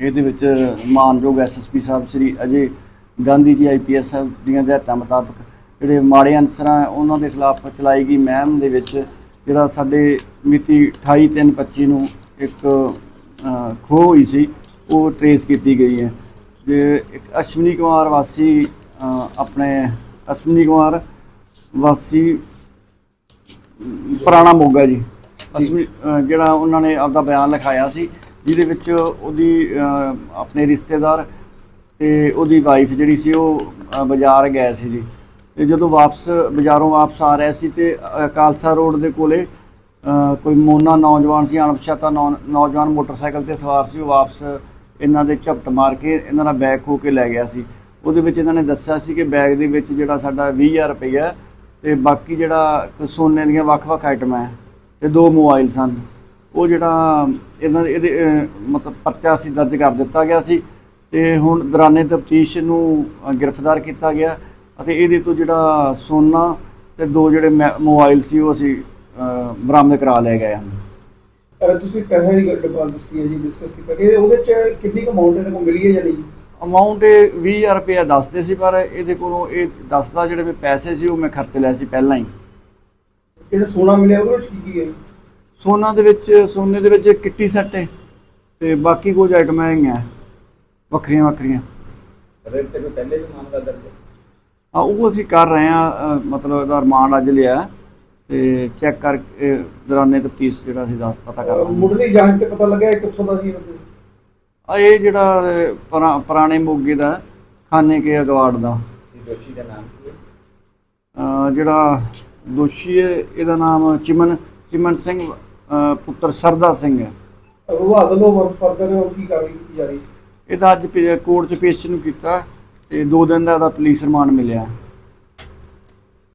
ਇਹਦੇ ਵਿੱਚ ਮਾਨਯੋਗ ਐਸਐਸਪੀ ਸਾਹਿਬ ਸ੍ਰੀ ਅਜੇ ਗਾਂਧੀ ਜੀ ਆਈਪੀਐਸ ਸਾਹਿਬ ਦੀਆਂ ਹਦਾਇਤਾਂ ਮੁਤਾਬਕ ਜਿਹੜੇ ਮਾੜੇ ਅਨਸਰਾਂ ਉਹਨਾਂ ਦੇ ਖਿਲਾਫ ਚਲਾਈ ਗਈ ਮਹਿਮ ਦੇ ਵਿੱਚ ਜਿਹੜਾ ਸਾਡੇ ਮਿਤੀ 28/3/25 ਨੂੰ ਇੱਕ ਖੋਹ ਹੋਈ ਸੀ, ਉਹ ਟਰੇਸ ਕੀਤੀ ਗਈ ਹੈ। ਤੇ ਇੱਕ ਅਸ਼ਵਨੀ ਕੁਮਾਰ ਵਾਸੀ ਆਪਣੇ ਅਸ਼ਵਨੀ ਕੁਮਾਰ ਵਾਸੀ, ਪੁਰਾਣਾ ਮੋਗਾ ਜੀ, ਅਸ਼ਵਨੀ ਜਿਹੜਾ ਉਹਨਾਂ ਨੇ ਆਪਦਾ ਬਿਆਨ ਲਿਖਾਇਆ ਸੀ ਜਿਹਦੇ ਵਿੱਚ ਉਹਦੀ ਆਪਣੇ ਰਿਸ਼ਤੇਦਾਰ ਤੇ ਉਹਦੀ ਵਾਈਫ ਜਿਹੜੀ ਸੀ ਉਹ ਬਾਜ਼ਾਰ ਗਏ ਸੀ ਜੀ। ਤੇ ਜਦੋਂ ਵਾਪਸ ਬਾਜ਼ਾਰੋਂ ਵਾਪਸ ਆ ਰਹੇ ਸੀ ਤੇ ਅ, ਖਾਲਸਾ ਰੋਡ ਦੇ ਕੋਲੇ ਕੋਈ ਮੋਨਾ ਨੌਜਵਾਨ ਸੀ ਅਣਪਛਾਤਾ ਨੌ- ਨੌਜਵਾਨ ਮੋਟਰਸਾਈਕਲ ਤੇ ਸਵਾਰ ਸੀ ਉਹ ਵਾਪਸ ਇਹਨਾਂ ਦੇ ਝਪਟ ਮਾਰ ਕੇ ਇਹਨਾਂ ਦਾ ਬੈਗ ਖੋ ਕੇ ਲੈ ਗਿਆ ਸੀ। ਉਹਦੇ ਵਿੱਚ ਇਹਨਾਂ ਨੇ ਦੱਸਿਆ ਸੀ ਕਿ ਬੈਗ ਦੇ ਵਿੱਚ ਜਿਹੜਾ ਸਾਡਾ 20000 ਰੁਪਈਆ ਤੇ ਬਾਕੀ ਜਿਹੜਾ ਸੋਨੇ ਦੀਆਂ ਵੱਖ-ਵੱਖ ਆਈਟਮਾਂ ਹੈ ਤੇ ਦੋ ਮੋਬਾਈਲ ਸਨ ਉਹ ਜਿਹੜਾ ਇਹਨਾਂ ਇਹਦੇ ਮਤਲਬ ਪਰਚਾ ਸੀ ਦਰਜ ਕਰ ਦਿੱਤਾ ਗਿਆ ਸੀ ਤੇ ਹੁਣ ਦੌਰਾਨੇ ਤਫਤੀਸ਼ ਨੂੰ ਗ੍ਰਿਫਤਾਰ ਕੀਤਾ ਗਿਆ ਅਤੇ ਇਹਦੇ ਤੋਂ ਜਿਹੜਾ ਸੋਨਾ ਤੇ ਦੋ ਜਿਹੜੇ ਮੋਬਾਈਲ ਸੀ ਉਹ ਅਸੀਂ ਬਰਾਮਦ ਕਰਾ ਲਏ ਗਏ ਹਨ। ਅਹ ਤੁਸੀਂ ਪੈਸੇ ਦੀ ਡਿਮਾਂਡ ਦੱਸੀ ਹੈ ਜੀ ਡਿਸਕਸ ਕੀਤਾ ਕਿ ਉਹਦੇ ਚ ਕਿੰਨੀ ਕੁ ਅਮਾਉਂਟ ਇਹਨਾਂ ਕੋਲ ਮਿਲੀ ਹੈ ਜਾਂ ਨਹੀਂ? ਅਮਾਉਂਟ ਇਹ 20000 ਰੁਪਇਆ ਦੱਸਦੇ ਸੀ ਪਰ ਇਹਦੇ ਕੋਲੋਂ ਇਹ ਦੱਸਦਾ ਜਿਹੜੇ ਪੈਸੇ ਸੀ ਉਹ ਮੈਂ ਖਰਚ ਲਏ ਸੀ ਪਹਿਲਾਂ ਹੀ। ਜਿਹੜਾ ਸੋਨਾ ਮਿਲਿਆ ਉਹਦੇ ਵਿੱਚ ਕੀ ਕੀ ਹੈ? ਸੋਨਾ ਦੇ ਵਿੱਚ ਸੋਨੇ ਦੇ ਵਿੱਚ ਇੱਕ ਕਿੱਟੀ ਸੈੱਟ ਹੈ ਤੇ ਬਾਕੀ ਕੁਝ ਆਈਟਮਾਂ ਹੈਗੀਆਂ ਵੱਖਰੀਆਂ ਵੱਖਰੀਆਂ। ਸਰ ਤੇ ਕੋਈ ਪਹਿਲੇ ਵੀ ਮਾਮਲਾ ਦਰਜ ਆ ਉਹ ਅਸੀਂ ਕਰ ਰਹੇ ਆ ਮਤਲਬ ਇਹਦਾ ਰਿਮਾਂਡ ਅੱਜ ਲਿਆ ਤੇ ਚੈੱਕ ਕਰ ਦੌਰਾਨੇ ਤਫਤੀਸ਼ ਜਿਹੜਾ ਅਸੀਂ ਦੱਸ ਪਤਾ ਕਰ ਰਹੇ ਮੁੱਢਲੀ ਜਾਂਚ ਤੇ ਪਤਾ ਲੱਗਿਆ ਕਿੱਥੋਂ ਦਾ ਕੋਲ ਆ ਇਹ ਜਿਹੜਾ ਪੁਰਾਣੇ ਮੋਗੇ ਦਾ ਖਾਨੇ ਕੇ ਅਗਵਾੜ ਦਾ। ਦੋਸ਼ੀ ਦਾ ਨਾਮ ਕੀ ਹੈ? ਜਿਹੜਾ ਦੋਸ਼ੀ ਹੈ ਇਹਦਾ ਨਾਮ ਚਿਮਨ ਚਿਮਨ ਸਿੰਘ ਪੁੱਤਰ ਸਰਦਾ ਸਿੰਘ ਹੈ। ਵਿਭਾਗ ਵੱਲੋਂ ਵਰਕ ਫਰਦਰ ਹੁਣ ਕੀ ਕਾਰਵਾਈ ਕੀਤੀ ਜਾ ਰਹੀ ਇਹਦਾ ਅੱਜ ਪੇ- ਕੋਰਟ 'ਚ ਪੇਸ਼ ਨੂੰ ਕੀਤਾ ਤੇ ਦੋ ਦਿਨ ਦਾ ਇਹਦਾ ਪੁਲਿਸ ਰਿਮਾਂਡ ਮਿਲਿਆ।